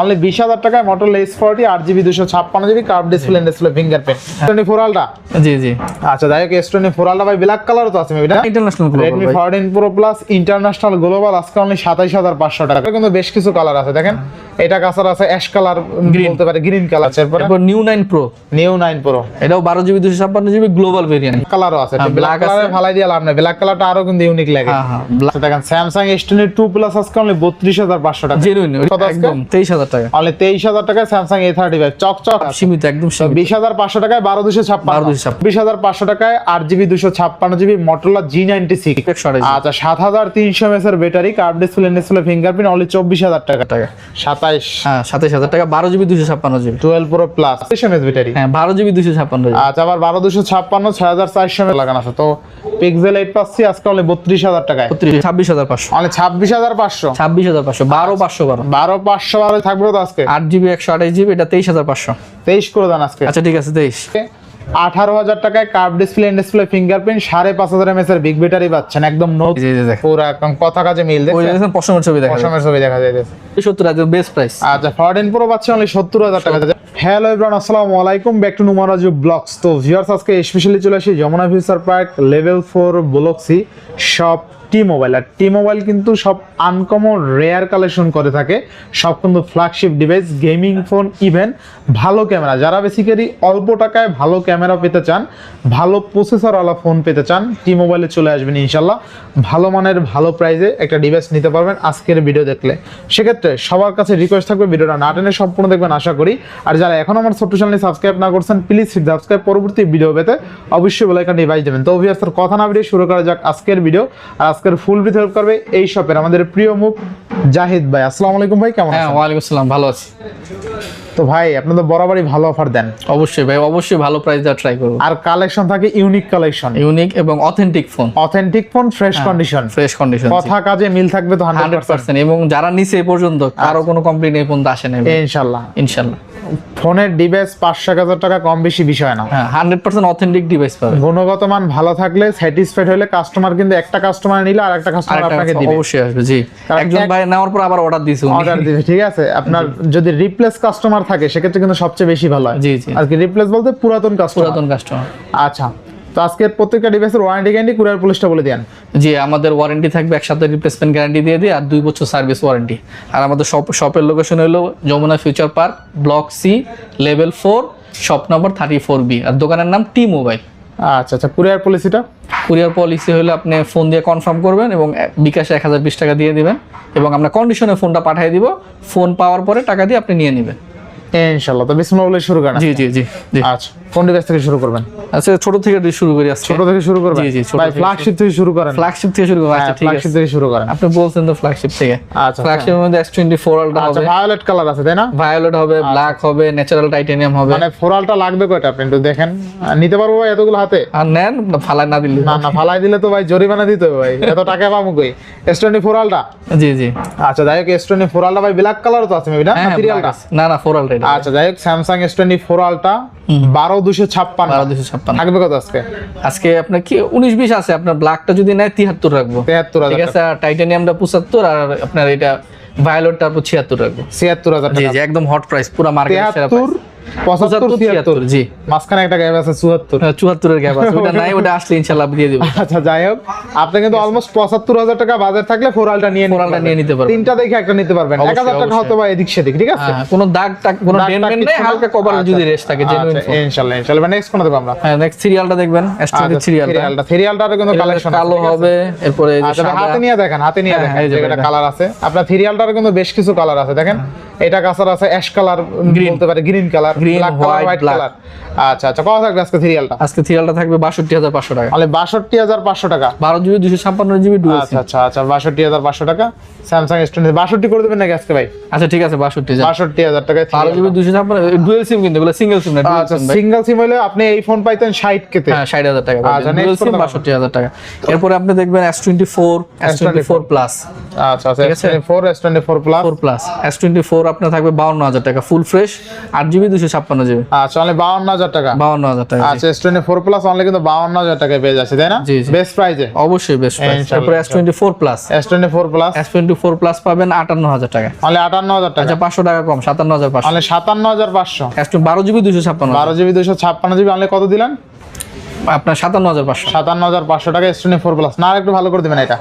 Only বিশ হাজার টাকায় মোটর এস ফোরটি আট জিবি দুশো ছাপ্পান্ন GB curve display display fingerprint twenty four ultra জি জি। আচ্ছা যাই হোক এস টোয়েন্টি ফোর আলটা ভাই ব্ল্যাক কালারও তো আছে international Redmi fourteen pro plus international global আজকে অনলি সাতাইশ হাজার পাঁচশো টাকা। কিন্তু বেশ কিছু কালার আছে দেখেন। এটা কাছার আছে অ্যাশ কালার. বলতে পারে গ্রিন কালার এরপরে? এরপর Neo nine pro Neo nine pro এটাও বারো জিবি দুশো ছাপ্পান্ন জিবি গ্লোবাল ভেরিয়েন্ট কালারও আছে ব্ল্যাক কালারে আছে। ফালাই দিয়ে লাভ নেই। ব্ল্যাক কালারটা আরও কিন্তু ইউনিক লাগে। হ্যাঁ হ্যাঁ আচ্ছা, দেখেন Samsung S twenty two plus আজকে অনলি বত্রিশ হাজার পাঁচশো টাকা। জেনুইন একদম। তেইশ হাজার টাকা। অনলি তেইশ হাজার টাকায় স্যামসাং এ থার্টি ফাইভ চক চক সীমিত একদম বিশ হাজার পাঁচশো টাকায় বারো দুশো ছাপ্পান্ন। 12,256 বিশ হাজার পাঁচশো টাকায় আট জিবি দুশো ছাপ্পান্ন GB Motorola G ninety six আচ্ছা সাত হাজার তিনশো এর battery curve display display fingerprint only চব্বিশ হাজার টাকা। টাকা। সাতাইশ। হ্যাঁ সাতাইশ হাজার টাকা বারো জিবি দুশো ছাপ্পান্ন GB. Twelve pro plus battery হ্যাঁ বারো জিবি দুশো ছাপ্পান্ন আচ্ছা আবার বারো দুশো ছাপ্পান্ন ছয় হাজার চারশো লাগানো আছে। তো পিক্সেল এইট পাচ্ছি আজকে অনলি বত্রিশ হাজার টাকায়। ছাব্বিশ হাজার পাঁচশো। অনলি ছাব্বিশ হাজার পাঁচশো। ছাব্বিশ হাজার পাঁচশো বারো পাঁচশো বারো। বারো পাঁচশো বারো থাকবে তো আজকে? আট জিবি একশো আঠাশ জিবি এটা তেইশ হাজার পাঁচশো। তেইশ করে দেন আজকে। আচ্ছা ঠিক আছে তেইশ। আঠারো হাজার টাকায় কার্ভ ডিসপ্লে ডিসপ্লে ফিঙ্গারপ্রিন্ট সাড়ে পাঁচ হাজার এমএস এর বিগ ব্যাটারি পাচ্ছেন একদম নো পুরো একদম কথা কাজে মিল দেখছেন? দেখেন পশমের ছবি দেখা যায় অসমের ছবি দেখা যাইতেছে সত্তর হাজার বেস্ট প্রাইস আচ্ছা ফরটিন প্রো পাচ্ছে অনলি সত্তর হাজার টাকা। হ্যালো এভরিওয়ান আসসালামু আলাইকুম ব্যাক টু নুমারাজু ব্লগস তো ভিউয়ার্স আজকে স্পেশালি চলে আসি Jamuna future park level four block C সব টি মোবাইল আর টি মোবাইল কিন্তু সব আনকমন রেয়ার কালেকশন করে থাকে। সব কিন্তু flagship device gaming phone even ভালো ক্যামেরা যারা বেসিক্যালি অল্প টাকায় ভালো ক্যামেরা পেতে চান, ভালো প্রসেসরওয়ালা ফোন পেতে চান টি মোবাইলে চলে আসবেন ইনশাল্লাহ ভালো মানের, ভালো প্রাইসে একটা ডিভাইস নিতে পারবেন আজকের ভিডিও দেখলে। সেক্ষেত্রে সবার কাছে রিকোয়েস্ট থাকবে ভিডিওটা না টেনে সম্পূর্ণ দেখবেন, আশা করি। আর যারা এখন আমার ছোট্ট চ্যানেলে সাবস্ক্রাইব না করছেন প্লিজ সাবস্ক্রাইব পরবর্তী ভিডিও পেতে অবশ্যই বেলাইকান ডিভাইস দেবেন। তো অভিয়াসের কথা না ভিডিও শুরু করা যাক আজকের ভিডিও আর আজকের ফুল ভিডিও হেল্প করবে এই শপের আমাদের প্রিয় মুখ জাহিদ ভাই। আসসালামু আলাইকুম ভাই কেমন হ্যাঁ ওয়ালাইকুম আসসালাম ভালো আছি। তো ভাই আপনি তো বরাবরই ভালো অফার দেন। অবশ্যই ভাই অবশ্যই ভালো প্রাইস দেওয়া ট্রাই করব। আর কালেকশন থাকে ইউনিক কালেকশন ইউনিক এবং authentic phone authentic phone fresh condition fresh condition কথা কাজে মিল থাকবে তো হান্ড্রেড হান্ড্রেড পার্সেন্ট এবং যারা নিচে পর্যন্ত কারও কোনো কমপ্লেন এই পর্যন্ত আসে নাই ইনশাল্লাহ। ইনশাল্লাহ। ফোনের ডিভাইস পাঁচশো এক হাজার টাকা কম বেশি বিষয় না। হান্ড্রেড পার্সেন্ট অথেন্টিক ডিভাইস পাবে। গুণগত মান ভালো থাকলে স্যাটিসফাইড হলে কাস্টমার কিন্তু একটা কাস্টমার নিলে আর একটা কাস্টমার আপনাকে দিবে। অবশ্যই আসবে জি। একজন ভাই নেওয়ার পর আবার অর্ডার দিছে অর্ডার দিবে ঠিক আছে? আপনার যদি রিপ্লেস কাস্টমার থাকে সেক্ষেত্রে কিন্তু সবচেয়ে বেশি ভালো হয়। জি জি। আর কি রিপ্লেস বলতে পুরাতন কাস্টমার পুরাতন কাস্টমার আচ্ছা তো আজকের প্রত্যেকটা ডিভাইসের ওয়ারেন্টি গ্যারান্টি কুরিয়ার পুলিশটা বলে দেন। জি আমাদের ওয়ারেন্টি থাকবে একসাথে রিপ্লেসমেন্ট গ্যারান্টি দিয়ে দিই আর দুই বছর সার্ভিস ওয়ারেন্টি আর আমাদের শপ শপের লোকেশন হলো Jamuna future park block C level four shop number thirty four B আর দোকানের নাম টি মোবাইল আচ্ছা আচ্ছা কুরিয়ার পলিসিটা কুরিয়ার পলিসি হলে আপনি ফোন দিয়ে কনফার্ম করবেন এবং বিকাশে এক হাজার বিশ টাকা দিয়ে দিবেন এবং আমরা কন্ডিশনে ফোনটা পাঠিয়ে দিব। ফোন পাওয়ার পরে টাকা দিয়ে আপনি নিয়ে নেবেন। ইনশাল্লাহ তো বিসমুল্লাহ বলে শুরু করেন জি জি জি আচ্ছা কোন ডিভাইস থেকে শুরু করবেন? আচ্ছা ছোট থেকে শুরু করি আজকে। ছোট থেকে শুরু করবেন? জি, জি, ভাই ফ্ল্যাগশিপ থেকে শুরু করেন। ফ্ল্যাগশিপ থেকে শুরু আচ্ছা হ্যাঁ ঠিক ফ্ল্যাগশিপ থেকে শুরু করেন। আপনি বলছেন তো ফ্ল্যাগশিপ থেকে। আচ্ছা ফ্ল্যাগশিপের মধ্যে এস টোয়েন্টি ফোর আলটা আচ্ছা ভায়োলেট কালার আছে তাই না? ভায়োলেট হবে ব্ল্যাক হবে ন্যাচারাল টাইটেনিয়াম হবে। মানে ফোরালটা লাগবে কয়টা? আপনি একটু দেখেন। নিতে পারব ভাই এতগুলো হাতে? আর নেন ফালাই না দিলে। না না ফালাই দিলে তো ভাই জরিমানা দিতে হবে ভাই। এত টাকা পাবো কই? এস টোয়েন্টি ফোরালটা জি জি। আচ্ছা যাই হোক এস টোয়েন্টি ফোরালটা ভাই ব্ল্যাক কালার তো আছে মেবি না? হ্যাঁ। না না আলটা আচ্ছা যাই হোক স্যামসাং এস টোয়েন্টি ফোর আলটা বারো দুশো ছাপ্পান্ন। বারো দুশো ছাপ্পান্ন। থাকবে কত আজকে? আজকে আপনার কি উনিশ বিশ আছে আপনার ব্ল্যাকটা যদি নেয় তিয়াত্তর রাখব। তেহাত্তর ঠিক আছে টাইটানিয়ামটা পঁচাত্তর আর আপনার এটা ভায়োলেটটা ছিয়াত্তর রাখব। ছিয়াত্তর হাজার একদম হট প্রাইস পুরো মার্কেট পঁচাত্তর ছিয়াত্তর। জি। মাঝখানে একটা গ্যাপ আছে চুয়াত্তর। হ্যাঁ, চুয়াত্তরের গ্যাপ আছে। ওটা নাই ওটা আসলে ইনশাল্লাহ দিয়ে দিব। আচ্ছা যাই হোক। আপনি কিন্তু অলমোস্ট পঁচাত্তর হাজার টাকা বাজার থাকলে ফোরালটা নিয়ে ফোরালটা নিয়ে নিতে পারবেন। তিনটা দেখে একটা নিতে পারবেন। এক হাজার টাকা হতো বা এদিক সেদিক ঠিক আছে? হ্যাঁ, কোনো দাগ টাগ কোনো দাগ ডেন টাগ কিচ্ছু নেই হালকা কভারের আচ্ছা, যদি রেস্ট থাকে জেনুইন আচ্ছা, ইনশাল্লাহ ইনশাল্লাহ নেক্সট কোনটা দেবো আমরা? হ্যাঁ নেক্সট সিরিয়ালটা দেখবেন সিরিয়ালটা সিরিয়ালটা সিরিয়ালটারও কিন্তু কালেকশন কালো হবে এরপরে। হাতে নিয়ে দেখেন হাতে নিয়ে দেখেন এই যে এটা এটা। কালার আছে। আপনার কিন্তু বেশ কিছু কালার আছে দেখেন। এটা কাছার আছে অ্যাশ কালার. বলতে পারে গ্রিন কালার গ্রিন হোয়াইট টাকা। মানে 62500 টাকা। এস 62 করে দেবেন নাকি আচ্ছা আচ্ছা সিঙ্গেল সিম হলে আপনি এই ফোন পাইতেন এরপরে আপনি দেখবেন প্লাস আচ্ছা আচ্ছা S24 আপনার থাকবে 52000 টাকা ফুল ফ্রেশ 8 জিবি দুশো দুইশো হাজার টাকায় পেয়ে যাচ্ছে তাই না? জি বেস্ট প্রাইজে অবশ্যই বেস্ট প্রাইস তারপরে twenty four plus S twenty four plus S twenty four plus পাবেন আটান্ন হাজার টাকা। অনলি আটান্ন হাজার টাকা আচ্ছা, পাঁচশো টাকা কম সাতান্ন হাজার পাঁচশো। অনলি সাতান্ন হাজার পাঁচশো এস বারো জিবি দুইশো ছাপ্পান্ন বারো জিবি দুইশো ছাপ্পান্ন জিবি অনলি কত দিলেন? আপনার সাতান্ন হাজার পাঁচশো। সাতান্ন হাজার পাঁচশো টাকা এস টোয়েন্টি ফোর প্লাস না একটু ভালো করে দিবেন এটা।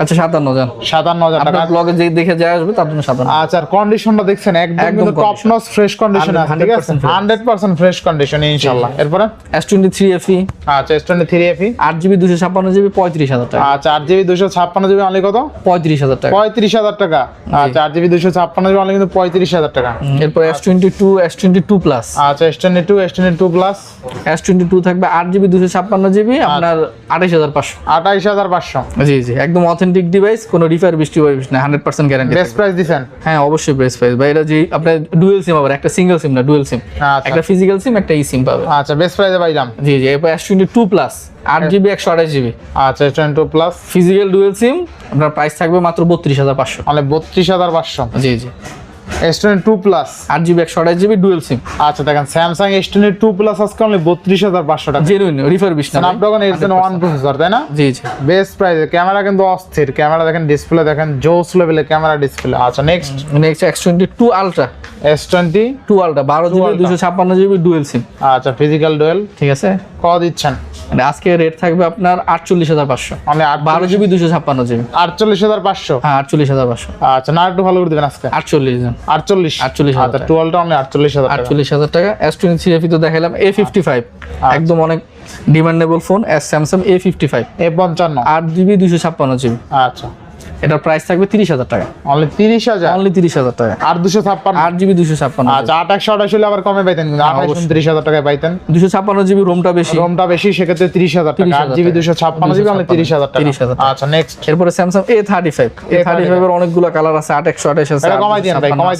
আচ্ছা সাতান্ন যান সাতান্ন হাজার টাকা। ব্লগে যে দেখে যায় আসবে তার জন্য সাতান্ন। আচ্ছা কন্ডিশনটা দেখছেন একদম টপ। ফ্রেশ কন্ডিশন আছে ঠিক আছে? হান্ড্রেড পার্সেন্ট ফ্রেশ কন্ডিশন ইনশাল্লাহ এরপরে? এস টোয়েন্টি থ্রি এফি আচ্ছা এস টোয়েন্টি থ্রি এফি আট জিবি দুশো ছাপ্পান্ন জিবি পঁয়ত্রিশ হাজার টাকা। আচ্ছা আট জিবি দুশো ছাপ্পান্ন জিবি অনলি কত? পঁয়ত্রিশ হাজার টাকা। পঁয়ত্রিশ হাজার টাকা। আচ্ছা আট জিবি দুশো ছাপ্পান্ন জিবি অনলি কিন্তু পঁয়ত্রিশ হাজার টাকা। এরপর S twenty two S twenty two plus আচ্ছা S twenty two S twenty two plus S twenty two থাকবে আট জিবি দুশো ছাপ্পান্ন জিবি আপনার আঠাইশ হাজার পাঁচশো। আঠাইশ হাজার পাঁচশো। জি জি একদম অথেন্টিক ডিভাইস কোনো রিফার বৃষ্টি না hundred percent guarantee best price দিছেন? হ্যাঁ অবশ্যই বেস্ট প্রাইস ভাই এটা যে আপনার ডুয়েল সিম আবার একটা সিঙ্গেল সিম না ডুয়েল সিম আচ্ছা। একটা ফিজিক্যাল সিম একটা ই সিম পাবে আচ্ছা বেস্ট প্রাইসে পাইলাম। জি জি এরপর এস টোয়েন্টি টু প্লাস আট জিবি একশো আঠাশ জিবি আচ্ছা S twenty two plus physical dual sim আপনার প্রাইস থাকবে মাত্র বত্রিশ হাজার পাঁচশো। অনলি বত্রিশ হাজার পাঁচশো। জি জি। এস টোয়েন্টি টু প্লাস আট জিবি একশো আঠাশ জিবি ডুয়েল সিম আচ্ছা দেখেন Samsung S twenty two plus আজকে অনলি বত্রিশ হাজার পাঁচশো টাকা। জেনুইন রিফার বিশ না। Snapdragon eight gen one processor তাই না? জি জি। বেস্ট প্রাইসে ক্যামেরা কিন্তু অস্থির। ক্যামেরা দেখেন ডিসপ্লে দেখেন জোস লেভেলের ক্যামেরা ডিসপ্লে আচ্ছা next next X twenty two ultra S twenty two ultra বারো জিবি দুশো ছাপ্পান্ন জিবি ডুয়েল সিম আচ্ছা ফিজিক্যাল ডুয়েল ঠিক আছে। কত দিচ্ছেন? মানে আজকে রেট থাকবে আপনার আটচল্লিশ হাজার পাঁচশো। মানে বারো জিবি দুশো ছাপ্পান্ন জিবি আটচল্লিশ হাজার পাঁচশো? হ্যাঁ আটচল্লিশ হাজার পাঁচশো। আচ্ছা না একটু ভালো করে দেবেন আজকে। আটচল্লিশ জন। আটচল্লিশ। 48,000 আচ্ছা টুয়েলভটা আমি আটচল্লিশ হাজার আটচল্লিশ হাজার টাকা। এস টোয়েন্টি থ্রি তো দেখালাম এ ফিফটি ফাইভ একদম অনেক demandable phone S Samsung A fifty five A পঞ্চান্ন। আট জিবি দুশো ছাপ্পান্ন জিবি আচ্ছা। এটার প্রাইস থাকবে তিরিশ হাজার টাকা। অনলি তিরিশ হাজার? অনলি তিরিশ হাজার টাকা। আর দুশো ছাপ্পান্ন? আট জিবি দুশো ছাপ্পান্ন। আচ্ছা আট একশো আঠাশ হলে আবার কমে পাইতেন কিন্তু। আঠাশ। উনত্রিশ হাজার টাকায় পাইতেন। দুশো ছাপ্পান্ন জিবি রোমটা বেশি। রোমটা বেশি সেক্ষেত্রে তিরিশ হাজার টাকা। 30,000 আট জিবি দুশো ছাপ্পান্ন জিবি অনলি তিরিশ হাজার টাকা। 30,000 টাকা। আচ্ছা নেক্সট এরপরে Samsung A thirty five A thirty five এর অনেকগুলো কালার আছে আট একশো আঠাশ আছে এটা কমাই ভাই কমাই।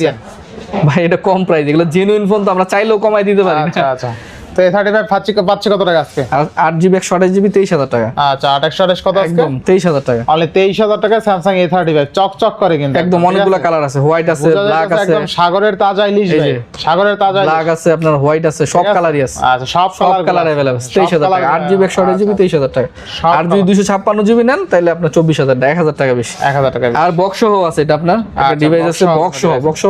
ভাই এটা কম প্রাইস এগুলো জেনুইন ফোন তো আমরা চাইলেও কমাই দিতে পারি আচ্ছা আচ্ছা। তো এ থার্টি ফাইভ পাচ্ছি পাচ্ছি কত টাকা আজকে? আট জিবি একশো আঠাশ জিবি তেইশ হাজার টাকা। আচ্ছা আট একশো আঠাশ কত একদম তেইশ হাজার টাকা। অনলি তেইশ হাজার টাকা স্যামসাং এ থার্টি ফাইভ চক চক করে কিন্তু একদম অনেকগুলো কালার আছে হোয়াইট আছে ব্ল্যাক আছে। একদম সাগরের তাজা ইলিশ এই ভাই যে। সাগরের তাজা ব্ল্যাক আছে আপনার হোয়াইট আছে সব কালারই আছে? আচ্ছা সব সব কালার টাকা। জিবি জিবি হাজার টাকা। আর যদি দুশো ছাপ্পান্ন জিবি নেন তাহলে আপনার চব্বিশ হাজার এক হাজার টাকা বেশি। এক হাজার টাকা আর বক্স সহ আছে এটা আপনার আচ্ছা, ডিভাইস আছে বক্স সহ বক্স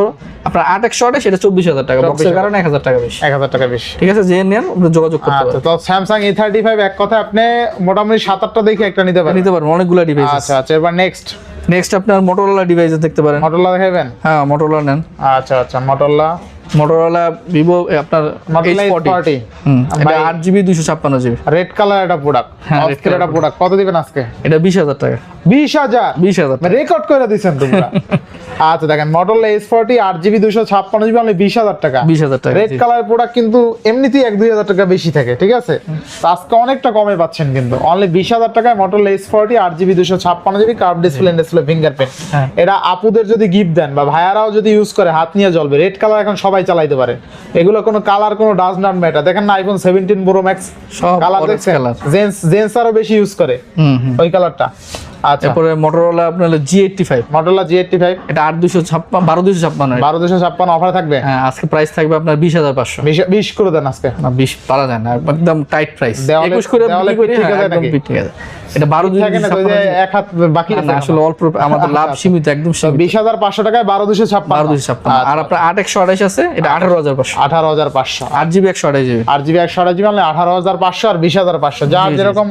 আপনার আট একশো আঠাশ সেটা চব্বিশ হাজার টাকা বক্সের 24,000 কারণে এক হাজার টাকা বেশি। এক হাজার টাকা বেশি। ঠিক আছে যে নেন যোগাযোগ করতে আচ্ছা পারেন তো স্যামসাং এ থার্টি ফাইভ এক কথা আপনি মোটামুটি সাত আটটা দেখে একটা নিতে পারেন। নিতে পারবেন অনেকগুলো ডিভাইস আচ্ছা আচ্ছা এবার নেক্সট নেক্সট আপনার মোটরোলা ডিভাইস দেখতে পারেন। মটোরোলা দেখাবেন? হ্যাঁ মোটরোলা নেন। আচ্ছা আচ্ছা মটোরোলা মোটরোলা ভিভো আপনার ফর্টি আট জিবি দুশো ছাপ্পান্ন জিবি রেড কালার একটা প্রোডাক্ট হ্যাঁ, অস্থির একটা প্রোডাক্ট কত দিবেন আজকে? এটা বিশ হাজার টাকা। বিশ হাজার? বিশ হাজার রেকর্ড করে দিচ্ছেন তোমরা। আচ্ছা দেখেন মটোরোলা এস ফর্টি আট জিবি দুশো ছাপ্পান্ন জিবি অনলি বিশ হাজার টাকা। বিশ হাজার টাকা রেড কালার প্রোডাক্ট কিন্তু এমনিতেই এক দুই হাজার টাকা বেশি থাকে ঠিক আছে? আজকে অনেকটা কমে পাচ্ছেন কিন্তু। অনলি বিশ হাজার টাকায় মটোরোলা এস ফর্টি আট জিবি দুশো ছাপ্পান্ন GB curve display display fingerprint. এটা আপুদের যদি গিফট দেন বা ভাইয়ারাও যদি ইউজ করে হাত নিয়ে জ্বলবে রেড কালার এখন সবাই চালাইতে পারে। এগুলো কোনো কালার কোনো ডাজ নট ম্যাটার দেখেন না আইফোন সেভেন্টিন প্রো ম্যাক্স সব কালার দেখছেন। জেন্টস জেন্টস আরও বেশি ইউজ করে ওই কালারটা তারপরে মোটরোলা আপনার G eighty five Motorola G eighty five এটা আট দুশো ছাপ্পান্ন বারো দুশো ছাপ্পান্ন বারো দুশো ছাপ্পান্ন অফার থাকবে? হ্যাঁ আজকে প্রাইস থাকবে আপনার বিশ হাজার পাঁচশো। বিশ করে দেন আজকে। না বিশ পারা যায় না একদম টাইট প্রাইস একুশ করে ঠিক হ্যাঁ, আছে এটা বারো দুশো থাকে না যে এক হাত বাকি আছে আসলে অল্প আমাদের লাভ সীমিত একদম সীমিত। বিশ হাজার পাঁচশো টাকায় বারো দুশো বারো ছাপ্পান্ন দুশো ছাপ্পান্ন। আর আপনার আট একশো আঠাশ আছে এটা আঠারো হাজার পাঁচশো। আঠারো হাজার পাঁচশো। আট জিবি একশো আঠাশ জিবি। আর জিবি একশো আঠাশ জিবি মানে আঠারো হাজার পাঁচশো আর বিশ হাজার পাঁচশো। যার জি, জি, যেরকম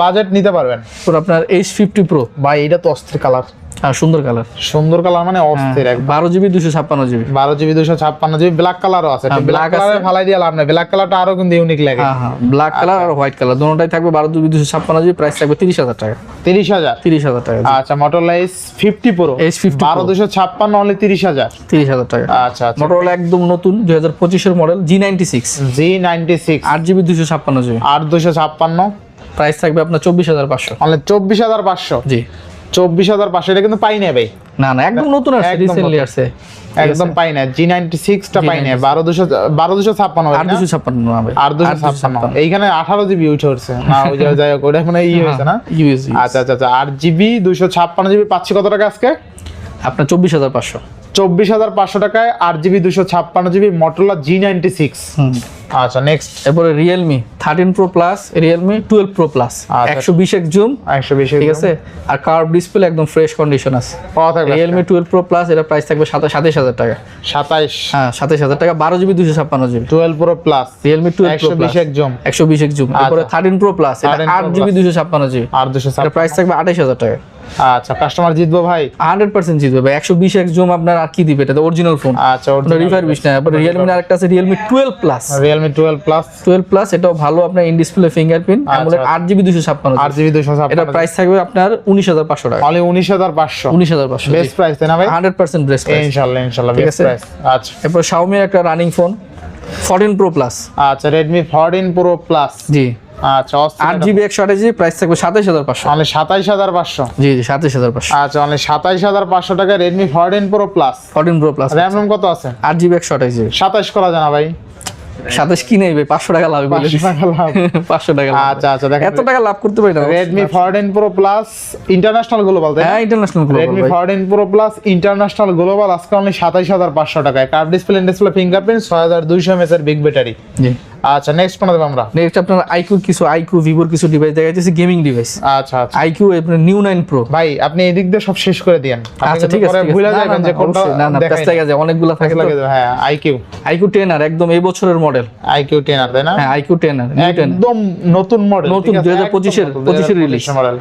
বাজেট নিতে পারবেন। আপনার এইচ ফিফটি প্রো ভাই এটা তো অস্ত্রের কালার আর সুন্দর কালার। সুন্দর কালার মানে অস্থির একদম। বারো জিবি দুশো ছাপ্পান্ন জিবি। বারো জিবি দুশো ছাপ্পান্ন জিবি ব্ল্যাক কালারও আছে। হ্যাঁ, ব্ল্যাক। কালারে ফালাই দিয়ে লাভ নেই। ব্ল্যাক কালারটা আরও কিন্তু ইউনিক লাগে। হ্যাঁ হ্যাঁ ব্ল্যাক কালার আর হোয়াইট কালার দুটোটাই থাকবে বারো জিবি দুশো ছাপ্পান্ন জিবি প্রাইস থাকবে তিরিশ হাজার টাকা। তিরিশ হাজার? তিরিশ হাজার টাকা আচ্ছা Motorola S fifty pro H50 Pro। বারো দুশো ছাপ্পান্ন অনলি তিরিশ হাজার। তিরিশ হাজার টাকা। আচ্ছা আচ্ছা। মোটরোলা একদম নতুন দুই হাজার পঁচিশের model G ninety six G ninety six আট জিবি দুশো ছাপ্পান্ন জিবি। আট দুশো ছাপ্পান্ন। প্রাইস থাকবে আপনার চব্বিশ হাজার পাঁচশো। চব্বিশ হাজার পাঁচশো। জি। চব্বিশ হাজার পাঁচশো এটা কিন্তু পাই না ভাই। না না একদম নতুন আসছে রিসেন্টলি আসছে। একদম পাই না জি নাইনটি সিক্সটা পাই না G96 বারো দুশো বারো দুশো ছাপ্পান্ন আট দুশো ছাপ্পান্ন ছাপ্পান্ন। এইখানে আঠারো জিবি উঠে উঠছে। না ওই যাই হোক ওটা মানে ই হয়েছে না? ইউএসজি আচ্ছা আচ্ছা আচ্ছা আট জিবি দুশো ছাপ্পান্ন জিবি পাচ্ছি কত টাকা আজকে? আপনার চব্বিশ হাজার পাঁচশো। চব্বিশ হাজার পাঁচশো টাকায় আট জিবি দুশো ছাপ্পান্ন GB Motorola G ninety six আচ্ছা নেক্সট এরপরে Realme thirteen pro plus Realme twelve pro plus. একশো বিশ এক জুম একশো বিশ ঠিক আছে? আর কার্ভ ডিসপ্লে একদম ফ্রেশ কন্ডিশন আছে। রিয়েলমি টুয়েলভ প্রো প্লাস এটা প্রাইস থাকবে সাতাশ সাতাশ হাজার টাকা। সাতাইশ। হ্যাঁ সাতাশ হাজার টাকা বারো জিবি দুশো ছাপ্পান্ন GB. Twelve pro plus Realme twelve একশো বিশ এক জুম একশো বিশ এক জুম এরপরে থার্টিন প্রো প্লাস এটা 13 Pro আট জিবি দুশো ছাপ্পান্ন জিবি। আট দুশো প্রাইস থাকবে আঠাশ হাজার টাকা। আচ্ছা কাস্টমার জিতবো ভাই? হান্ড্রেড পার্সেন্ট জিতবে ভাই। একশো বিশ এক জুম আপনার আর কি দিবে? এটা তো অরিজিনাল ফোন আচ্ছা রিফার বিশ না তারপরে রিয়েলমি আরেকটা আছে Realme twelve plus Realme twelve plus twelve plus এটাও ভালো আপনার ইন ডিসপ্লে ফিঙ্গারপ্রিন্ট দুশো ছাপ্পান্ন আট জিবি দুশো এটা প্রাইস থাকবে আপনার উনিশ হাজার পাঁচশো টাকা। উনিশ হাজার পাঁচশো। বেস্ট প্রাইস তাই না ভাই? হান্ড্রেড পার্সেন্ট বেস্ট প্রাইস ইনশাল্লাহ ঠিক বেস্ট আছে। প্রাইস আচ্ছা। এরপর শাওমি একটা running phone fourteen pro plus আচ্ছা রেডমি ফোরটিন প্রো প্লাস জি। আচ্ছা আট জিবি একশো আঠাশ জিবি প্রাইস থাকবে সাতাশ হাজার পাঁচশো। সাতাইশ হাজার পাঁচশো? জি জি সাতাশ হাজার পাঁচশো। আচ্ছা সাতাইশ হাজার পাঁচশো টাকা Redmi fourteen pro plus fourteen pro plus RAM ROM কত আছে? আট জিবি একশো আঠাশ জিবি সাতাইশ করা জানা ভাই। সাতাশ কি নেই ভাই পাঁচশো টাকা লাভ। পাঁচশো টাকা লাভ। আচ্ছা আচ্ছা এত টাকা লাভ করতে পারি না। Redmi fourteen pro plus international global তাই হ্যাঁ international Redmi fourteen pro plus international global আজকে অনলি সাতাইশ হাজার পাঁচশো টাকায়। কার্ভ ডিসপ্লে ডিসপ্লে ফিঙ্গারপ্রিন্ট ছয় হাজার দুইশো এমএস এর বিগ ব্যাটারি জি। আচ্ছা নেক্সট কোন দেবো আমরা। নেক্সট আপনার আইকিউ কিছু আইকিউ ভিভোর কিছু ডিভাইস গেমিং ডিভাইস আচ্ছা আচ্ছা। আইকিউ আপনার নিউ নাইন প্রো ভাই আপনি এদিক দিয়ে সব শেষ করে আপনি আচ্ছা ঠিক আছে। ভুলে যাবেন যে কোনটা না না যায় অনেকগুলো থাকে লাগে হ্যাঁ আইকিউ আইকিউ টেন আর একদম এই বছরের মডেল আইকিউ টেন আর তাই না? হ্যাঁ আইকিউ টেন আর নিউ টেন একদম নতুন মডেল নতুন, 2025 এর- 25 এর release। মডেল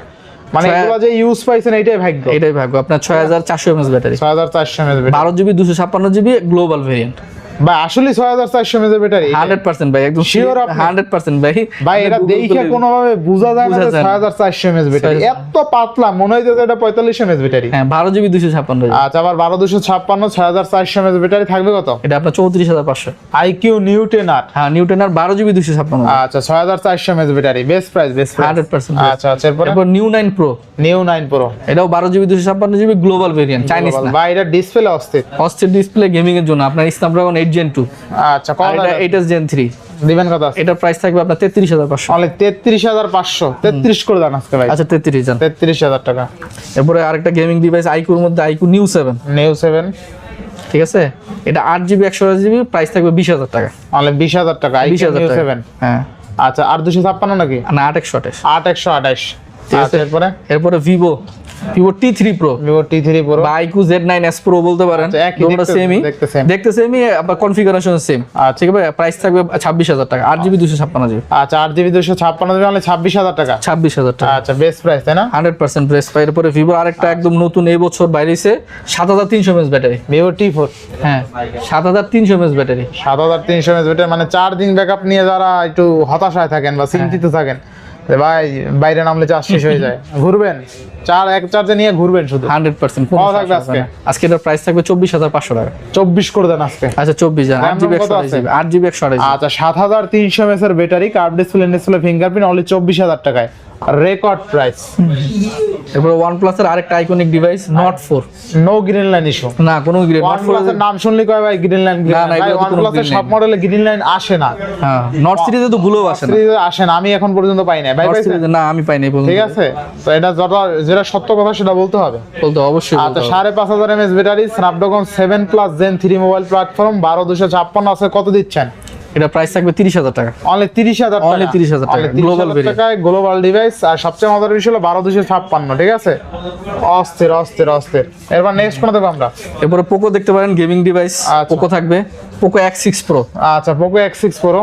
মানে এগুলো যে ইউজ পাইছেন এইটাই ভাগ্য। এটাই ভাগ্য। আপনার ছয় হাজার চারশো এমএস ব্যাটারি। ছয় হাজার চারশো এমএস ব্যাটারি। বারো জিবি দুশো ছাপ্পান্ন জিবি গ্লোবাল ভেরিয়েন্ট ভাই আসলে ছয় হাজার চারশো এমএস ব্যাটারি হান্ড্রেড পার্সেন্ট ভাই একদম? হান্ড্রেড পার্সেন্ট ভাই। ভাই এটা দেখে কোনোভাবে বোঝা যায় না ব্যাটারি এত পাতলা মনে হয় যে এটা ব্যাটারি হ্যাঁ বারো জিবি দুশো ছাপ্পান্ন জিবি। আচ্ছা আবার বারো দুশো ছাপ্পান্ন ছয় হাজার চারশো এমএস ব্যাটারি থাকবে কত? এটা আপনার আইকিউ আর। হ্যাঁ আর জিবি দুশো ছাপ্পান্ন। আচ্ছা battery best price best price hundred percent আচ্ছা আচ্ছা এরপর? Neo nine pro Neo nine pro এটাও বারো জিবি দুশো ছাপ্পান্ন জিবি গ্লোবাল ভেরিয়েন্ট চাইনিজ না। ভাই এটা ডিসপ্লে অস্থির। অস্থির ডিসপ্লে গেমিং এর জন্য। আপনার স্ন্যাপড্রাগন এইট জেন টু আচ্ছা কত এটা এইট এস জেন থ্রি দিবেন কত আছে? এটার প্রাইস থাকবে আপনার তেত্রিশ হাজার পাঁচশো। অনলি তেত্রিশ হাজার পাঁচশো। তেত্রিশ করে দেন আজকে ভাই। আচ্ছা তেত্রিশ জান। তেত্রিশ হাজার টাকা। এরপরে আরেকটা গেমিং ডিভাইস আইকুর মধ্যে iQOO Neo seven Neo seven ঠিক আছে? এটা আট জিবি একশো জিবি প্রাইস থাকবে বিশ হাজার টাকা। অনলি বিশ হাজার টাকা বিশ আইকিউ হাজার নিউ টাকা। সেভেন হ্যাঁ। আচ্ছা আর দুশো ছাপ্পান্ন নাকি? না আট একশো আঠাশ। আট একশো আঠাশ। ঠিক আছে। আচ্ছা এরপরে? এরপরে Vivo Vivo T three pro Vivo T three pro বা iQOO Z nine S pro বলতে পারেন। আচ্ছা, দেখতে- সেমই দেখতে সেমই আবার কনফিগারেশন সেম আচ্ছা। ঠিক আছে প্রাইস থাকবে ছাব্বিশ হাজার টাকা। আট জিবি দুশো ছাপ্পান্ন জিবি। আচ্ছা আট জিবি দুশো ছাপ্পান্ন জিবি অনলি ছাব্বিশ হাজার টাকা। ছাব্বিশ হাজার টাকা। আচ্ছা বেস্ট প্রাইস তাই না? হান্ড্রেড পার্সেন্ট প্রেস পাই এরপরে ভিভো আরেকটা একদম নতুন এই বছর বাইরেছে সাত হাজার তিনশো mAh battery. Vivo T four হ্যাঁ সাত হাজার তিনশো এমএস ব্যাটারি। সাত হাজার তিনশো এমএস ব্যাটারি মানে চার দিন ব্যাকআপ নিয়ে যারা একটু হতাশায় থাকেন বা চিন্তিত থাকেন ভাই বাইরে নামলে চার্জ শেষ হয়ে যায়। ঘুরবেন। চার এক চার্জে নিয়ে ঘুরবেন শুধু। হান্ড্রেড পার্সেন্ট পাওয়া থাকবে আজকে? আজকে এটার প্রাইস থাকবে চব্বিশ হাজার পাঁচশো টাকা। চব্বিশ করে দেন আজকে। আচ্ছা চব্বিশ হাজার। আট জিবি একশো আট জিবি একশো আচ্ছা সাত হাজার তিনশো এমএস এর battery curve display display fingerprint only চব্বিশ হাজার টাকায়। রেকর্ড প্রাইস এরপরে ওয়ান প্লাসের আরেকটা iconic device not four no green line issue না কোনো ওয়ান নট ফোর প্লাসের নাম শুনলে কয় ভাই গ্রিন লাইন না, না, কোনো প্লাসের সব মডেলে গ্রিন লাইন আসে না। হ্যাঁ নট সিরিজে তো গুলো আসে না। সিরিজে আসে না আমি এখন পর্যন্ত পাই নাই। ভাই? সিরিজে না আমি পাইনি এই পর্যন্ত। ঠিক আছে? তো এটা যত যেটা সত্য কথা সেটা বলতে হবে। বলতে অবশ্যই আচ্ছা হবে। সাড়ে পাঁচ হাজার mAh battery Snapdragon seven plus gen three mobile platform বারো দুশো ছাপ্পান্ন আছে কত দিচ্ছেন? এটা প্রাইস থাকবে তিরিশ হাজার টাকা। অনলি তিরিশ হাজার Only 30,000 টাকা, variant। টাকায় গ্লোবাল ডিভাইস আর সবচেয়ে মজার বিষয় হলো বারো দুশো ছাপ্পান্ন ঠিক আছে? অস্থির অস্থির অস্থির। এরপর নেক্সট কোনো দেবো আমরা? এরপরে পোকো দেখতে পারেন গেমিং ডিভাইস। পোকো থাকবে। পোকো এক্স সিক্স প্রো আচ্ছা পোকো এক্স সিক্স প্রো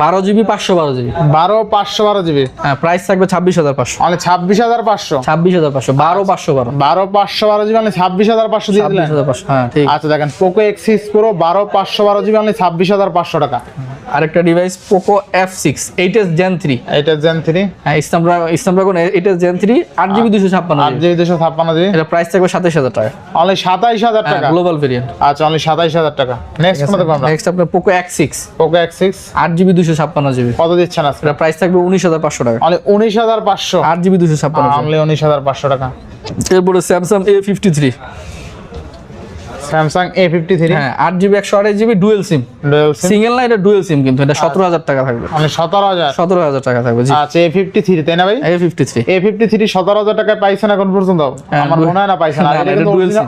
বারো জিবি পাঁচশো বারো জিবি। বারো পাঁচশো বারো জিবি। হ্যাঁ প্রাইস থাকবে ছাব্বিশ হাজার পাঁচশো। অনলি ছাব্বিশ হাজার পাঁচশো। ছাব্বিশ হাজার পাঁচশো বারো পাঁচশো বারো। বারো পাঁচশো বারো জিবি অনলি ছাব্বিশ হাজার পাঁচশো দিয়ে দিলেন? হাজার পাঁচশো হ্যাঁ ঠিক। আচ্ছা দেখেন পোকো এক্স সিক্স প্রো বারো পাঁচশো বারো জিবি অনলি ছাব্বিশ হাজার পাঁচশো টাকা। আরেকটা device Poco F six eight S gen three এইটা জেন থ্রি হ্যাঁ ইস্তামরা ইস্তামরাগন এইট এস জেন থ্রি আট জিবি দুশো ছাপ্পান্ন আট জিবি দুশো ছাপ্পান্ন জিবি এটা প্রাইস থাকবে সাতাশ হাজার টাকা। অনলি সাতাইশ হাজার হ্যাঁ টাকা। গ্লোবাল ভেরিয়েন্ট আচ্ছা অনলি সাতাইশ হাজার টাকা। নেক্সট কোনো দেবো আমরা নেক্সট আপনার Poco X six Poco X six আট জিবি দুশো ছাপ্পান্ন জিবি কত দিচ্ছেন আজকে? এটা প্রাইস থাকবে উনিশ হাজার পাঁচশো টাকা। অনলি উনিশ হাজার পাঁচশো। আট জিবি দুশো ছাপ্পান্ন অনলি উনিশ হাজার পাঁচশো টাকা। এরপরে Samsung A fifty three Samsung A fifty three হ্যাঁ আট জিবি একশো আঠাশ জিবি ডুয়েল সিম সিঙ্গেল না এটা ডুয়েল সিম কিন্তু এটা সতেরো হাজার টাকা থাকবে। মানে সতেরো হাজার? সতেরো হাজার টাকা থাকবে আচ্ছা এ ফিফটি থ্রি তাই না ভাই? A fifty three A fifty three সতেরো হাজার টাকায় পাইছেন এখন পর্যন্ত? আমার ডু- মনে হয় না পাইছেন।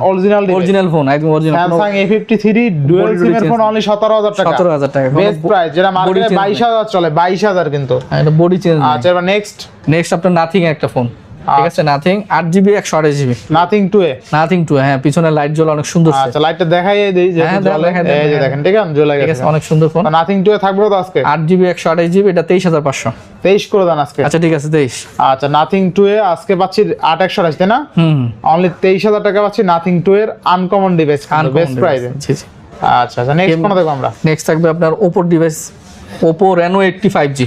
অরিজিনাল অরিজিনাল ফোন একদম original Samsung A fifty three dual Body সিমের ফোন অনলি সতেরো হাজার টাকা। সতেরো হাজার টাকা বেস্ট প্রাইস যেটা মার্কেটে বাইশ হাজার চলে বাইশ হাজার কিন্তু। এটা বডি চেঞ্জ আচ্ছা এবার নেক্সট নেক্সট আপনার নাথিং একটা ফোন ঠিক আছে নাথিং আট জিবি একশো আঠাশ GB nothing two A? Nothing two হ্যাঁ পিছনে লাইট জ্বলা অনেক সুন্দর। আচ্ছা লাইটটা দেখাই দিই যে হ্যাঁ, দেখেন ঠিক আছে জ্বলে গেছে। অনেক সুন্দর ফোন নাথিং টু এ থাকবে তো আজকে? আট জিবি একশো আঠাশ জিবি এটা তেইশ হাজার পাঁচশো। তেইশ করে দেন আজকে। আচ্ছা ঠিক আছে তেইশ। আচ্ছা নাথিং টু এ আজকে পাচ্ছি আট একশো আঠাশ তাই না? অনলি তেইশ হাজার টাকা পাচ্ছি নাথিং টু এর আনকমন ডিভাইস বেস্ট প্রাইসে জি জি। আচ্ছা আচ্ছা নেক্সট কোন দেখব আমরা? নেক্সট থাকবে আপনার ওপোর device Oppo Reno eighty five G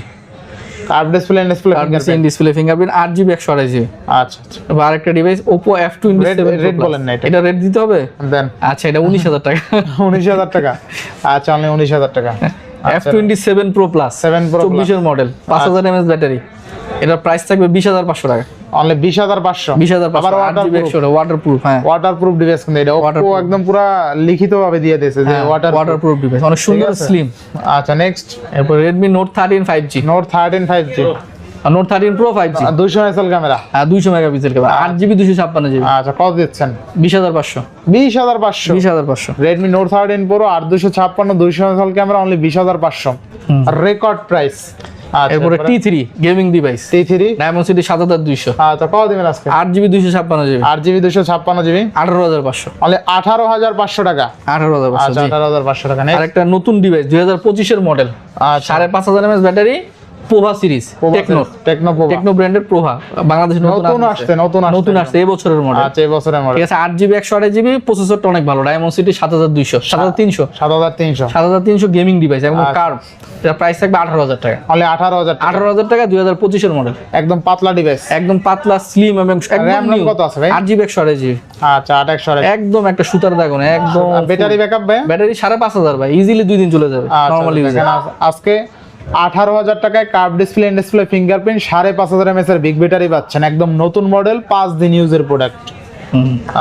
curve display display in display fingerprint আট জিবি একশো আঠাশ জিবি আচ্ছা আচ্ছা। আর আরেকটা ডিভাইস এফ টোয়েন্টি রেড সেভেন বলেন না এটা। এটা রেট দিতে হবে? দেন। আচ্ছা এটা উনিশ হাজার টাকা। উনিশ হাজার টাকা। আচ্ছা অনলি উনিশ হাজার টাকা। F Pro seven pro plus 7 Pro Plus। চব্বিশের মডেল পাঁচ হাজার এমএস ব্যাটারি এটার প্রাইস থাকবে বিশ হাজার পাঁচশো টাকা। অনলি বিশ হাজার পাঁচশো। বিশ হাজার আবার পাঁচশো আট ওয়াটার একশো ওয়াটার প্রুফ হ্যাঁ। ওয়াটার প্রুফ ডিভাইস কিন্তু এটা। ওপো একদম পুরো লিখিত ভাবে দিয়ে দিয়েছে যে ওয়াটার ওয়াটার প্রুফ ডিভাইস অনেক সুন্দর স্লিম আচ্ছা নেক্সট এরপর Redmi note thirteen five G note thirteen five G note thirteen pro five G দুইশো ক্যামেরা। হ্যাঁ দুইশো মেগাপিক্সেল ক্যামেরা। আট জিবি দুশো ছাপ্পান্ন জিবি আচ্ছা কত দিচ্ছেন? বিশ হাজার পাঁচশো। বিশ হাজার পাঁচশো। বিশ হাজার পাঁচশো। রেডমি নোট থার্টিন প্রো আট দুশো ছাপ্পান্ন দুইশো ক্যামেরা অনলি বিশ হাজার পাঁচশো। রেকর্ড প্রাইস এরপরে T three gaming device T three diamond city সাত হাজার দুইশো। আচ্ছা কত দিবেন আজকে? আট জিবি দুইশো ছাপ্পান্ন জিবি। আট জিবি দুইশো ছাপ্পান্ন জিবি? আঠারো হাজার পাঁচশো। মানে আঠারো হাজার পাঁচশো টাকা। আঠারো হাজার পাঁচশো আচ্ছা আঠারো হাজার পাঁচশো টাকা নেই আরেকটা নতুন ডিভাইস দুই হাজার পঁচিশের মডেল আর সাড়ে পাঁচ হাজার MS battery Pova series Tecno Tecno pro Tecno ব্র্যান্ডের প্রভা বাংলাদেশে নতুন আসছে। নতুন আসছে। নতুন আসছে এই বছরের মডেল আচ্ছা এই বছরের মডেল ঠিক আছে আট জিবি একশো আঠাশ জিবি প্রসেসরটা অনেক ভালো ডায়মন্ড সিটি সাত হাজার দুইশো সাত হাজার তিনশো। সাত হাজার তিনশো। সাত হাজার তিনশো গেমিং ডিভাইস এবং আচ্ছা। কার্ভ এটা প্রাইস থাকবে আঠারো হাজার টাকা। অনলি আঠারো হাজার টাকা। আঠারো হাজার টাকা দুই হাজার মডেল একদম পাতলা ডিভাইস একদম পাতলা স্লিম এবং একদম RAM কত আছে ভাই? আট জিবি একশো আঠাশ জিবি আচ্ছা আট একশো একদম একটা সুতার দাগন একদম ব্যাটারি ব্যাকআপ ভাই? ব্যাটারি সাড়ে পাঁচ হাজার ভাই ইজিলি দুই দিন চলে যাবে আচ্ছা, নর্মাল ইউজ আজকে আঠারো হাজার টাকায় কার্ভ ডিসপ্লে ডিসপ্লে ফিঙ্গারপ্রিন্ট সাড়ে পাঁচ হাজার এমএস এর বিগ ব্যাটারি পাচ্ছেন। একদম নতুন মডেল পাঁচ দিন ইউজের প্রোডাক্ট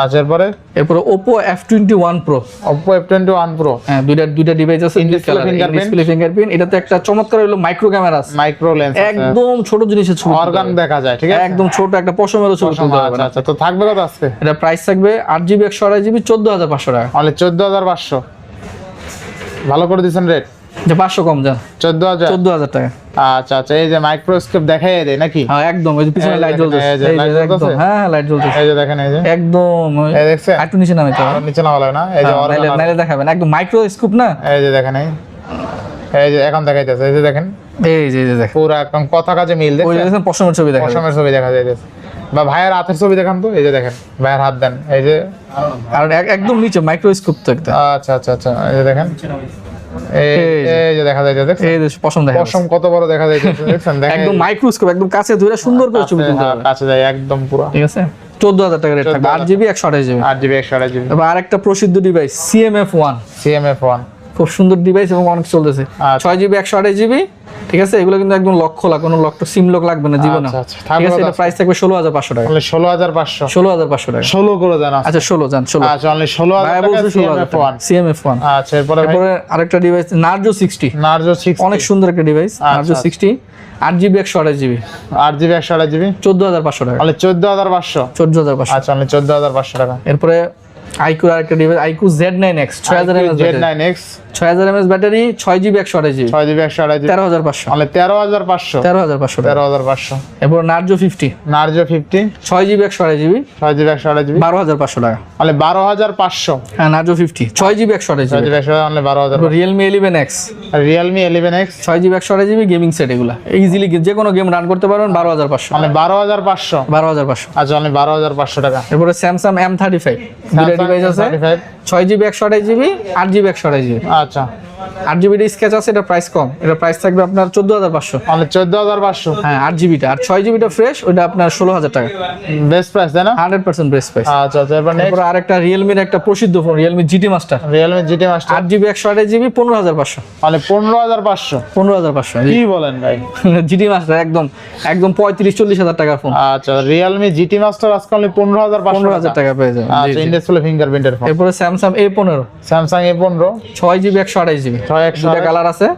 আচ্ছা এরপরে? এরপরে Oppo F twenty one pro Oppo F twenty one pro হ্যাঁ দুইটা দুইটা ডিভাইস আছে? ডিসপ্লে ফিঙ্গারপ্রিন্ট এটাতে একটা চমৎকার হলো মাইক্রো ক্যামেরা আছে মাইক্রো লেন্স একদম ছোট জিনিসের ছবি অর্গান দেখা যায় ঠিক আছে? একদম ছোট একটা পশমেরও ছবি তুলতে পারবে আচ্ছা আচ্ছা। তো থাকবে কত আজকে? এটা প্রাইস থাকবে আট জিবি একশো আড়াই জিবি চোদ্দ হাজার পাঁচশো টাকা। অনলি চোদ্দ হাজার পাঁচশো। ভালো করে দিচ্ছেন রেট যে কম যান টাকা আচ্ছা আচ্ছা এই যে মাইক্রোস্কোপ দেখাই দেয় নাকি হ্যাঁ একদম ওই যে পিছনে লাইট জ্বলতেছে এই যে একদম হ্যাঁ লাইট জ্বলতেছে এই যে দেখেন এই যে একদম ওই- এই দেখছেন একটু নিচে হবে নিচে না ভালো না এই যে হ্যাঁ, নাইলে নাইলে দেখাবেন একদম মাইক্রো স্কোপ না এই যে দেখেন এই এই যে এখন দেখাইতেছে এই যে দেখেন এই যে এই যে দেখ পুরো একদম কথা কাজে মিল ওই দেখেন পশমের ছবি দেখা যায়। পশমের ছবি দেখা যাইতেছে বা ভাইয়ের হাতের ছবি দেখান তো এই যে দেখেন ভাইয়ের হাত দেন এই যে আর একদম নিচে মাইক্রোস্কোপ তো একটা আচ্ছা আচ্ছা আচ্ছা এই যে দেখেন এই এই যে। দেখা যাইতেছে এই যে পশম দেখা পশম কত বড় দেখা যাইতেছে দেখছেন? একদম মাইক্রোস্কোপ একদম কাছে ধরে সুন্দর করে ছবি তুলতে হ্যাঁ, হবে। কাছে যায় একদম পুরো। ঠিক আছে? চোদ্দ হাজার টাকা রেট থাকবে আট জিবি একশো আঠাশ জিবি আট জিবি একশো আড়াই জিবি এবার আরেকটা প্রসিদ্ধ device CMF one CMF one খুব সুন্দর ডিভাইস এবং অনেক চলতেছে। আচ্ছা। ছয় জিবি একশো আঠাশ জিবি ঠিক আছে? এগুলো কিন্তু একদম লক খোলা কোনো লক সিম লক লাগবে না জীবনে। আচ্ছা, আচ্ছা। ঠিক আছে? এটা প্রাইস থাকবে ষোলো হাজার পাঁচশো টাকা। ষোলো হাজার পাঁচশো। ষোলো হাজার পাঁচশো টাকা। ষোলো করে দেন আজকে। আচ্ছা ষোলো যান ষোলো। আচ্ছা অনলি ষোলো হাজার সিএমএফ ওয়ান আচ্ছা এরপরে আরেকটা device Narzo sixty Narzo six অনেক সুন্দর একটা ডিভাইস নার্জো আচ্ছা। সিক্সটি আট জিবি একশো আঠাশ জিবি আট জিবি একশো জিবি চোদ্দ হাজার পাঁচশো টাকা। চোদ্দ হাজার পাঁচশো। চোদ্দ হাজার পাঁচশো। আচ্ছা চোদ্দ হাজার পাঁচশো টাকা। এরপরে আইকুর আরেকটা device iQOO Z nine X ছয় হাজার MS Z battery nine X ছয় হাজার এমএস ব্যাটারি ছয় জিবি একশো আঠাশ জিবি ছয় জিবি একশো আড়াই তেরো হাজার পাঁচশো। অনলি তেরো হাজার পাঁচশো। তেরো হাজার পাঁচশো টাকা। তেরো হাজার পাঁচশো। এরপর নার্জো ফিফটি নার্জো ফিফটি ছয় জিবি একশো জিবি ছয় জিবি একশো আড়াই জিবি বারো হাজার পাঁচশো টাকা। অনলি বারো হাজার পাঁচশো। হ্যাঁ নার্জো ফিফটি ছয় জিবি একশো জিবি জিবি একশো অনলি বারো হাজার Realme eleven X Realme eleven X ছয় জিবি একশো আঠাশ জিবি গেমিং সেট এগুলো। ইজিলি যে কোনো গেম রান করতে পারবেন বারো হাজার পাঁচশো। অনলি বারো হাজার পাঁচশো। বারো হাজার পাঁচশো। আচ্ছা অনলি বারো হাজার পাঁচশো টাকা। এরপরে Samsung M thirty five device আছে। ছয় জিবি একশো আঠাশ জিবি আট জিবি একশো আঠাশ জিবি আচ্ছা। আট জিবিটা স্কেচ আছে এটা প্রাইস কম। এটা প্রাইস থাকবে আপনার চোদ্দ হাজার পাঁচশো। মানে চোদ্দ হাজার পাঁচশো? হ্যাঁ আট জিবিটা আর ছয় জিবিটা ফ্রেশ ওটা আপনার ষোলো হাজার টাকা। বেস্ট প্রাইস তাই না? হান্ড্রেড পার্সেন্ট বেস্ট প্রাইস আচ্ছা আচ্ছা এরপর নেক্সট তারপর আরেকটা রিয়েলমির একটা প্রসিদ্ধ phone Realme GT master Realme GT master আট জিবি একশো আঠাশ জিবি পনেরো হাজার পাঁচশো। মানে পনেরো হাজার পাঁচশো? পনেরো হাজার পাঁচশো। কি বলেন ভাই? জিটি মাস্টার একদম একদম পঁয়ত্রিশ চল্লিশ হাজার টাকার ফোন আচ্ছা রিয়েলমি জিটি মাস্টার আজকাল পনেরো হাজার পনেরো হাজার টাকা। পেয়ে যাবেন। আচ্ছা। ইন্ডাস্ট্রিয়াল ফিঙ্গারপ্রিন্টের ফোন এরপরে স্যামসাং এ পনেরো। স্যামসাং এ পনেরো। ছয় জিবি একশো আঠাশ জিবি ছয় একশো কালার আছে।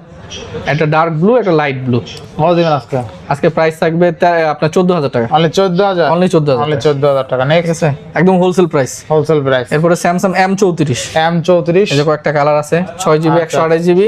একটা ডার্ক ব্লু একটা লাইট ব্লু কত দিবেন আজকে। আজকে প্রাইস থাকবে আপনার চোদ্দ হাজার টাকা। অনলি চোদ্দ হাজার? অনলি চোদ্দ হাজার অনলি চোদ্দ হাজার টাকা। নেক্সট আছে? একদম হোলসেল প্রাইস হোলসেল প্রাইস এরপরে স্যামসাং এম চৌত্রিশ। এম চৌত্রিশ। কয়েকটা কালার আছে। ছয় জিবি আচ্ছা। একশো আঠাশ জিবি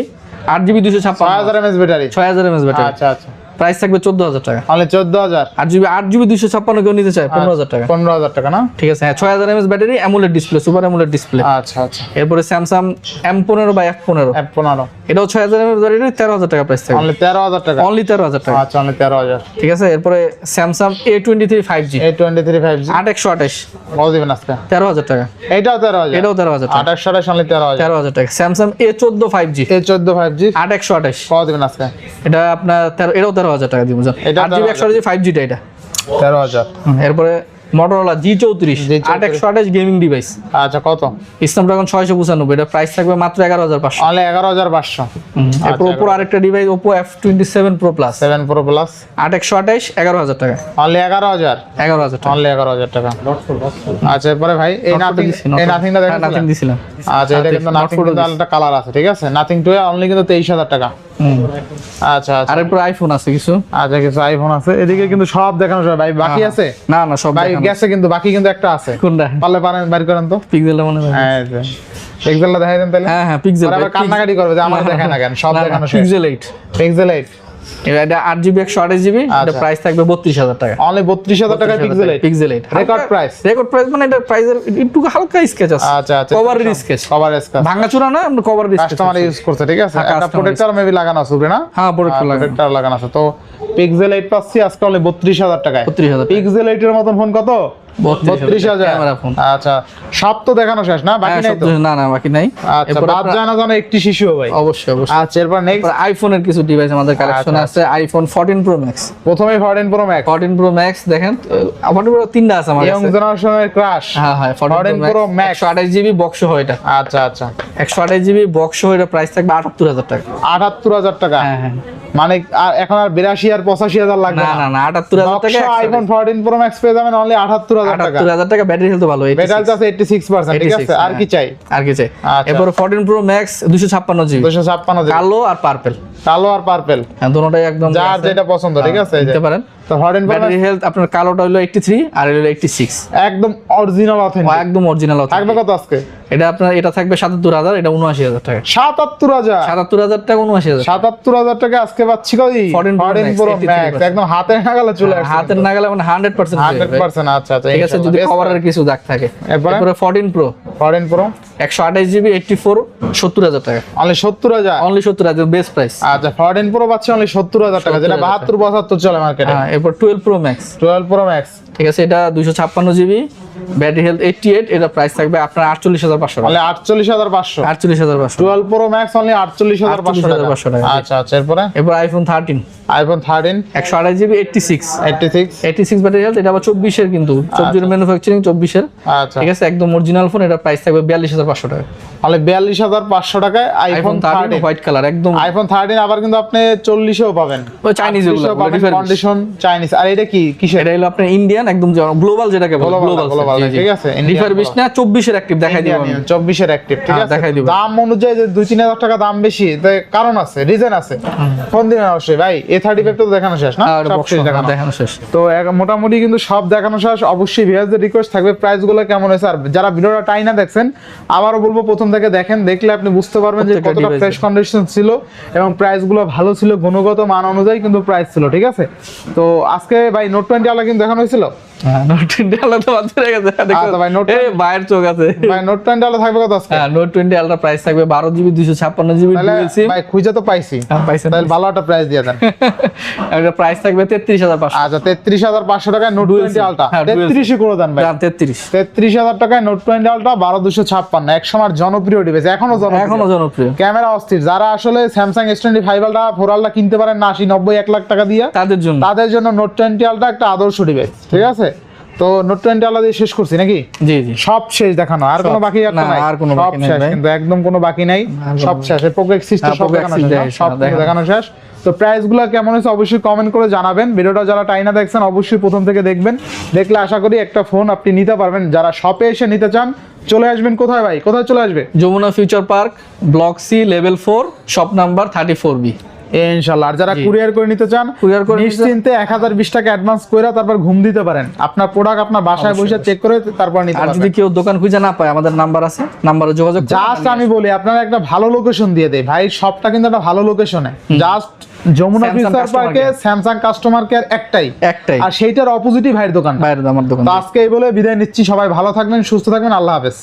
আট জিবি দুশো ছয় ছাপ্পান্ন হাজার এমএস ব্যাটারি ছয় হাজার এমএস ব্যাটারি আচ্ছা আচ্ছা। প্রাইস থাকবে চোদ্দ হাজার টাকা। অনলি চোদ্দ হাজার আট জিবি আট জিবি দুশো ছাপ্পান্ন কেউ নিতে চায় পনেরো হাজার টাকা। পনেরো হাজার টাকা না? ঠিক আছে হ্যাঁ ছয় হাজার MS battery AMOLED display super AMOLED display আচ্ছা আচ্ছা। এরপরে স্যামসাং এম পনেরো বা এফ পনেরো। এফ পনেরো। এটাও ছয় হাজার এমএস ব্যাটারি তেরো হাজার টাকা প্রাইস থাকবে। অনলি তেরো হাজার টাকা? অনলি তেরো হাজার টাকা। আচ্ছা অনলি তেরো হাজার ঠিক আছে এরপরে Samsung A twenty three five G A twenty three five G আট একশো আঠাশ। কত দিবেন আজকে। তেরো হাজার টাকা। এইটাও তেরো হাজার এটাও তেরো হাজার টাকা। আঠাশ সাতাশ অনলি তেরো হাজার তেরো হাজার টাকা। স্যামসাং এ চোদ্দ ফাইভ জি এ চোদ্দ ফাইভ জি আট একশো আঠাশ। কত দিবেন আজকে। এটা আপনার তেরো এটাও তেরো হাজার টাকা দিব। এটা আট জিবি 13,000 একশো আঠাশ ফাইভ জিটা এটা? তেরো হাজার। এরপরে মোটরোলা জি চৌত্রিশ G34 আট একশো আঠাশ গেমিং ডিভাইস আচ্ছা কত? স্ন্যাপড্রাগন ছয়শো পঁচানব্বই এটা প্রাইস থাকবে মাত্র এগারো হাজার পাঁচশো। অনলি এগারো হাজার পাঁচশো। এরপর ওপর আরেকটা device Oppo F twenty seven pro plus seven pro plus আট একশো আঠাশ এগারো হাজার টাকা। অনলি এগারো হাজার। এগারো হাজার টাকা। অনলি এগারো হাজার টাকা। আচ্ছা এরপরে ভাই এই নাথিং এই নাথিংটা দেখেন নাথিং দিছিলাম। আচ্ছা এটা কিন্তু নাথিং কিন্তু আলাদা কালার আছে ঠিক আছে? নাথিং টু অনলি কিন্তু তেইশ হাজার টাকা। আচ্ছা আচ্ছা। আর এরপর আইফোন আছে কিছু? আচ্ছা কিছু আইফোন আছে। এদিকে কিন্তু সব দেখানো যাবে। ভাই বাকি হ্যাঁ, আছে? না না সব ভাই। গেছে কিন্তু বাকি কিন্তু একটা আছে। কোনটা? পারলে পারেন বাইর করেন তো। পিক্সেলটা মনে হয়। হ্যাঁ পিক্সেলটা দেখাই দেন তাহলে। হ্যাঁ হ্যাঁ পিক্সেল আবার কান্নাকাটি করবে যে আমার দেখায় না কেন? সব দেখানো পিক্সেল 8 পিক্সেল 8 এটা আট জিবি একশো আঠাশ জিবি এটা আচ্ছা। প্রাইস থাকবে বত্রিশ হাজার টাকা। অনলি 32000 টাকায় pixel 8 pixel Record price? Record price মানে এটা প্রাইসের একটু হালকা স্কেচ আছে। আচ্ছা আচ্ছা কভারের স্কেচ কভার স্ক্যাচ ভাঙাচোরা না আমরা কভারের স্কেচ কাস্টমার ইউজ করছে ঠিক আছে? হ্যাঁ, একটা প্রোটেক্টর মেবি লাগানো আছে না? হ্যাঁ প্রোডাক্ট লাগে প্রোটেক্টর লাগানো আছে। তো পিক্সেল 8 পাচ্ছি আজকে অনলি 32000 টাকায়। বত্রিশ হাজার পিক্সেল 8 এর মতন ফোন কত? বত্রিশ 32000 আচ্ছা সব তো দেখানো শেষ না? বাকি হ্যাঁ নাই তো? না না বাকি নাই। আচ্ছা বাদ আপনার- যায় একটি শিশু ভাই। অবশ্যই অবশ্যই। আচ্ছা এরপর নেক্সট আইফোনের কিছু ডিভাইস আমাদের কালেকশন আচ্ছা, আছে আইফোন ফোরটিন প্রো ম্যাক্স প্রথমে 14 pro max fourteen pro max দেখেন ফোরটিন প্রো তিনটা আছে আমার ইয়ং জেনারেশনের ক্রাশ হ্যাঁ হ্যাঁ 14 প্রো ম্যাক্স একশো আঠাশ জিবি বক্স হয় এটা। আচ্ছা আচ্ছা। একশো আঠাশ জিবি বক্স হয় এটা প্রাইস থাকবে আটাত্তর হাজার টাকা। আটাত্তর হাজার টাকা। হ্যাঁ হ্যাঁ। মানে আর এখন আর বিরাশি আর পঁচাশি হাজার লাগবে না না। না আটাত্তর হাজার টাকা আইফোন ফোরটিন প্রো ম্যাক্স পেয়ে যাবেন অনলি আটাত্তর হাজার টাকা। আটাত্তর হাজার টাকা ব্যাটারি হেলথ ভালো 86 মেটাল আছে এইটটি সিক্স পার্সেন্ট ঠিক আছে? আর কি চাই? আর কি চাই? আচ্ছা। এরপর ফোরটিন প্রো ম্যাক্স দুশো ছাপ্পান্ন জিবি দুশো ছাপ্পান্ন কালো আর পার্পেল কালো আর পার্পেল হ্যাঁ দুটোটাই একদম যার যেটা পছন্দ ঠিক আছে এই যে। নিতে পারেন। তো প্রো ব্যাটারি হেলথ আপনার কালোটা হলো এইটটি থ্রি আর হলো এইটটি সিক্স একদম অরিজিনাল অথেন্টিক একদম অরিজিনাল থাকবে কত আজকে? এটা আপনার এটা থাকবে সাতাত্তর হাজার এটা উনআশি হাজার টাকা। সাতাত্তর হাজার? সাতাত্তর হাজার টাকা উনআশি হাজার সাতাত্তর হাজার টাকা আজকে পাচ্ছি কই? 14 ফোরটিন প্রো ম্যাক্স একদম হাতের নাগালে চলে আসছে হাতের নাগালে মানে হান্ড্রেড পার্সেন্ট হান্ড্রেড পার্সেন্ট আচ্ছা আচ্ছা ঠিক আছে যদি কভারের কিছু দাগ থাকে। এরপরে? এরপরে ফোরটিন প্রো ফোরটিন প্রো একশো আঠাশ জিবি এইটটি ফোর সত্তর হাজার টাকা। অনলি সত্তর হাজার? অনলি সত্তর হাজার বেস্ট প্রাইস আচ্ছা ফোরটিন প্রো পাচ্ছি অনলি সত্তর হাজার টাকা যেটা 70,000 বাহাত্তর পঁচাত্তর চলে মার্কেটে হ্যাঁ এরপর twelve pro max twelve pro max ঠিক আছে এটা দুশো ছাপ্পান্ন GB battery health eighty eight এটা প্রাইস থাকবে আপনার আটচল্লিশ হাজার পাঁচশো টাকা। অনলি আটচল্লিশ হাজার পাঁচশো। আটচল্লিশ হাজার পাঁচশো টুয়েলভ প্রো ম্যাক্স অনলি আটচল্লিশ হাজার পাঁচশো 48,500 টাকা। আচ্ছা আচ্ছা এরপরে? এরপর আইফোন থার্টিন আইফোন থার্টিন একশো আঠাশ GB eighty six eighty six eighty six battery health এটা আবার চব্বিশের কিন্তু। চব্বিশের ম্যানুফ্যাকচারিং চব্বিশের। আচ্ছা। ঠিক আছে একদম অরিজিনাল ফোন এটা প্রাইস থাকবে বিয়াল্লিশ হাজার পাঁচশো টাকা। অনলি বিয়াল্লিশ হাজার পাঁচশো টাকায় iPhone iPhone thirteen thirteen white colour একদম। আইফোন থার্টিন আবার কিন্তু আপনি চল্লিশেও পাবেন। ওই Chinese এগুলো, কন্ডিশন চাইনিজ আর এটা কি? কিসের? এটা হলো আপনার ইন্ডিয়ান একদম গ্লোবাল যেটাকে বলে গ্লোবাল global, ঠিক আছে, রিফারবিশ না? চব্বিশের অ্যাক্টিভ দেখাই দিব আমি। চব্বিশের অ্যাক্টিভ ঠিক আছে? দেখাই দিব। দাম অনুযায়ী যে দুই তিন হাজার টাকা দাম বেশি তাই কারণ আছে রিজন আছে। ফোন দিবেন অবশ্যই ভাই এ থার্টি ফাইভ তো দেখানো শেষ না? সব শেষ দেখানো। দেখানো শেষ। তো মোটামুটি কিন্তু সব দেখানো শেষ। অবশ্যই ভিউয়ারদের রিকোয়েস্ট থাকবে প্রাইসগুলো কেমন হয়েছে? আর যারা ভিডিওটা টাই না দেখছেন আবারও বলব প্রথম থেকে দেখেন দেখলে আপনি বুঝতে পারবেন যে কতটা ফ্রেশ কন্ডিশন ছিল এবং প্রাইসগুলো ভালো ছিল গুণগত মান অনুযায়ী কিন্তু প্রাইস ছিল ঠিক আছে? তো আজকে ভাই নোট টোয়েন্টি আলা কিন্তু দেখানো হয়েছিল? হ্যাঁ নোট আলাদা গেছে আচ্ছা ভাই, Note এই ভাইয়ের চোখ আছে। ভাই নোট টোয়েন্টি আলো থাকবে কত আজকে? হ্যাঁ নোট টোয়েন্টি প্রাইস থাকবে বারো জিবি দুইশো ছাপ্পান্ন জিবি ভাই খুঁজে তো পাইছি। পাইছেন তাহলে ভালো একটা প্রাইস দিয়ে দেন। একটা প্রাইস থাকবে তেত্রিশ হাজার পাঁচশো। আচ্ছা তেত্রিশ হাজার পাঁচশো টাকায় নোট টোয়েন্টি আলটা। হ্যাঁ, dual SIM। তেত্রিশে করে দেন ভাই। তেত্রিশ। তেত্রিশ হাজার টাকায় নোট টোয়েন্টি আলটা বারো দুশো ছাপ্পান্ন। এক সময় জনপ্রিয় ডিভাইস এখনও জনপ্রিয়। এখনও জনপ্রিয়। ক্যামেরা অস্থির। যারা আসলে Samsung S twenty five ultra four ultra কিনতে পারেন না আশি নব্বই এক লাখ টাকা দিয়ে তাদের জন্য। তাদের জন্য নোট টোয়েন্টি আলটা একটা আদর্শ ডিভাইস ঠিক আছে? তো নোট টোয়েন্টি আলটা দিয়ে শেষ করছি নাকি? জি জি। সব শেষ দেখানো আর কোনো বাকি না, নাই। আর কোনো বাকি নাই কিন্তু একদম কোনো বাকি নাই। সব শেষ এক্সিস হ্যাঁ, সব দেখানো শেষ, সব দেখানো। দেখানো শেষ। তো প্রাইসগুলো কেমন হয়েছে অবশ্যই কমেন্ট করে জানাবেন। ভিডিওটা যারা টাইনা দেখছেন অবশ্যই প্রথম থেকে দেখবেন। দেখলে আশা করি একটা ফোন আপনি নিতে পারবেন। যারা শপে এসে নিতে চান চলে আসবেন কোথায় ভাই? কোথায় চলে আসবে? Jamuna future park block C level four shop number thirty four B আর যারা কুরিয়ার করে নিতে চান Courier করে নিশ্চিন্তে এক হাজার বিশ টাকা অ্যাডভান্স তারপর ঘুম দিতে পারেন। আপনার প্রোডাক্ট আপনার বাসায় বসে চেক করে তারপর নিতে আর যদি কেউ দোকান খুঁজে না পায় আমাদের নাম্বার আছে নাম্বারে যোগাযোগ জাস্ট আমি বলি আপনারা একটা ভালো লোকেশন দিয়ে দেয় ভাই শপটা কিন্তু একটা ভালো লোকেশনে জাস্ট যমুনা Samsung ফিউচার পার্কে স্যামসাং কাস্টমার কেয়ার একটাই। একটাই। আর সেইটার অপোজিটই ভাইয়ের দোকান আমার দোকান। তো আজকে এই বলে বিদায় নিচ্ছি। সবাই ভালো থাকবেন সুস্থ থাকবেন। আল্লাহ হাফেজ।